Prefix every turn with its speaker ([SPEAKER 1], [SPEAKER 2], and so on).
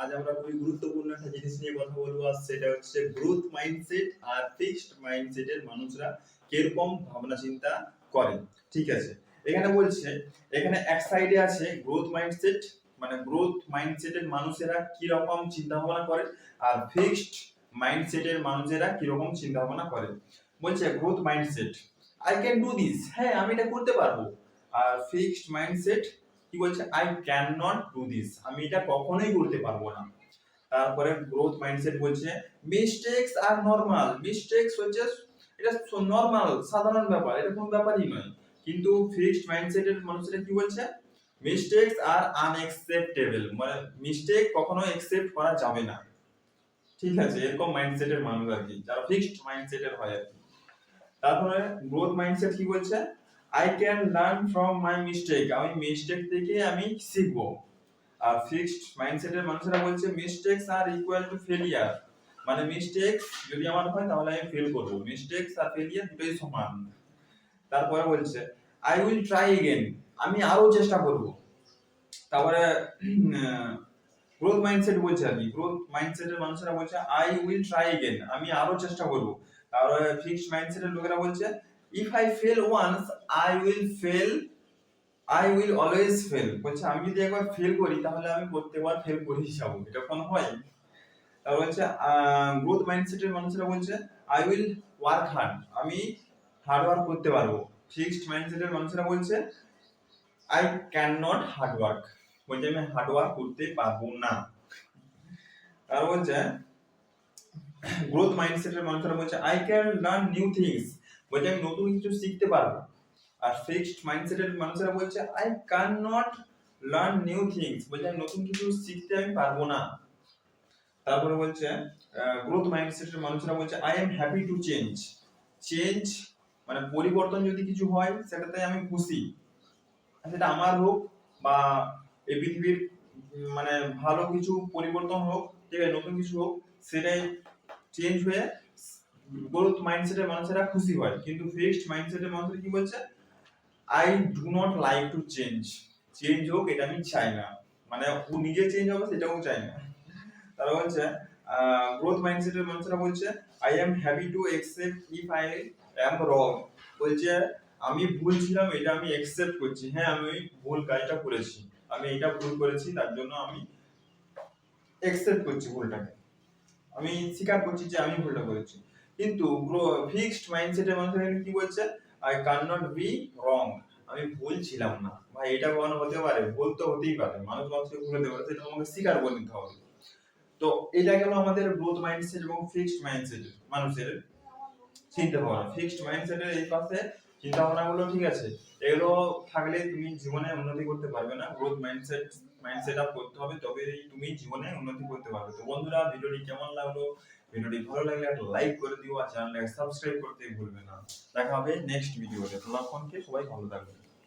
[SPEAKER 1] আজ আমরা খুবই গুরুত্বপূর্ণ একটা জিনিস নিয়ে কথা বলব আর সেটা হচ্ছে গ্রোথ মাইন্ডসেট আর ফিক্সড মাইন্ডসেটের মানুষরা কীরকম ভাবনা চিন্তা করে। ঠিক আছে? এখানে বলছে, এখানে এক সাইডে আছে গ্রোথ মাইন্ডসেট মানে গ্রোথ মাইন্ডসেটের মানুষেরা কি রকম চিন্তা ভাবনা করে আর ফিক্সড মাইন্ডসেটের মানুষেরা কি রকম চিন্তা ভাবনা করে। বলছে growth mindset I can do this হ্যাঁ আমি এটা করতে পারব। আর ফিক্সড মাইন্ডসেট কি বলছে? I can not do this আমি এটা কখনোই করতে পারব না। তারপরে গ্রোথ মাইন্ডসেট বলছে মিস্টেকস আর নরমাল মিস্টেকস হচ্ছে, এটা নরমাল সাধারণ ব্যাপার। এটা কোনো ব্যাপারই নয়। কিন্তু ফিক্সড মাইন্ডসেটের মানুষেরা কি বলছে? মিস্টেকস আর আনএক্সেপ্টেবল মানে মিস্টেক কখনো একসেপ্ট করা যাবে না। ঠিক আছে, এরকম মাইন্ডসেটের মানুষ আর কি, যারা ফিক্সড মাইন্ডসেটের হয় আর কি। তারপরে গ্রোথ মাইন্ডসেট কি বলছে? I can learn from my mistake আমি মিস্টেক থেকে আমি শিখব। আর ফিক্সড মাইন্ডসেটের মানুষেরা বলছে mistakes are equal to failure মানে মিস্টেকস যদি আমার হয়, তাহলে আমি ফেল করব। মিস্টেকস আর ফেলিয়ার দুটোই সমান। তারপরে বলছে আই উইল ট্রাই এগেন আমি আরও চেষ্টা করব। তারপরে গ্রোথ মাইন্ডসেট বলছে আর কি। গ্রোথ মাইন্ডসেটের মানুষেরা বলছে আই উইল ট্রাই এগেন আমি আরও চেষ্টা করব। তারপরে ফিক্সড মাইন্ডসেটের লোকেরা বলছে if I fail once I will fail I will always fail বলছে, আমি যদি একবার ফেল করি, তাহলে আমি প্রত্যেকবার ফেল করেই যাব। এটা কোন হয় তারপর হচ্ছে গ্রোথ মাইন্ডসেটের মানুষেরা বলছে আই উইল ওয়ার্ক হার্ড আমি হার্ড ওয়ার্ক করতে পারব। ফিক্সড মাইন্ডসেটের মানুষেরা বলছে I can not hard work বলছে, আমি হার্ড ওয়ার্ক করতে পারব না। আর বলছে গ্রোথ মাইন্ডসেটের মানুষেরা বলছে I can learn new things বলছে আমি নতুন কিছু শিখতে পারব। আর ফিক্সড মাইন্ডসেটের মানুষেরা বলছে I cannot learn new things বলছে, আমি নতুন কিছু শিখতে আমি পারব না। তারপরে বলছে গ্রোথ মাইন্ডসেটের মানুষরা বলছে I am happy to change change মানে পরিবর্তন যদি কিছু হয় সেটাতে আমি খুশি। সেটা আমার হোক বা এই পৃথিবীর মানে ভালো কিছু পরিবর্তন হোক, ঠিক আছে, নতুন কিছু হোক, সেটাই চেঞ্জ হয়ে গ্রোথ মাইন্ডসেটের মানুষেরা খুশি হয়। কিন্তু ফিক্সড মাইন্ডসেটের মানুষরা কি বলছে? I do not like to change change হোক, এটা আমি চাই না। মানে ও নিজে চেঞ্জ হবে, সেটাও চাই না। তারা বলছে গ্রোথ মাইন্ডসেটের মানুষরা বলছে I am happy to accept if I am wrong বলছে, আমি ভুল ছিলাম, এটা আমি একসেপ্ট করছি। হ্যাঁ আমি ওই ভুল কাজটা করেছি। আমি এটা ভুল করেছি, তার জন্য আমি একসেপ্ট করছি ভুলটাকে। আমি স্বীকার করছি যে আমি ভুলটা করেছি। কিন্তু ফিক্সড মাইন্ডসেটের মানুষের কি বলছে? I can not be wrong আমি ভুল ছিলাম না। ভাই, এটা কখনো হতে পারে, ভুল তো হতেই পারে। মানুষ মানুষকে ভুল হতে পারে সেটা আমাকে স্বীকার করে নিতে হবে। তো এটা গেল আমাদের গ্রোথ মাইন্ডসেট এবং ফিক্সড মাইন্ডসেট মানুষের চিন্তা ভাবনা ফিক্সড মাইন্ডসেটের এই পাশে চিন্তা ভাবনাগুলো ঠিক আছে। এগুলো থাকলে তুমি জীবনে উন্নতি করতে পারবে না। গ্রোথ মাইন্ডসেট মাইন্ডসেট আপ করতে হবে তবেই তুমি জীবনে উন্নতি করতে পারবে। তো বন্ধুরা, ভিডিওটি কেমন লাগল? ভিডিওটি ভালো লাগলে একটা লাইক করে দিও আর চ্যানেলটাকে সাবস্ক্রাইব করতে ভুলবে না। দেখা হবে নেক্সট ভিডিওতে ততক্ষণকে সবাই ভালো থাকবে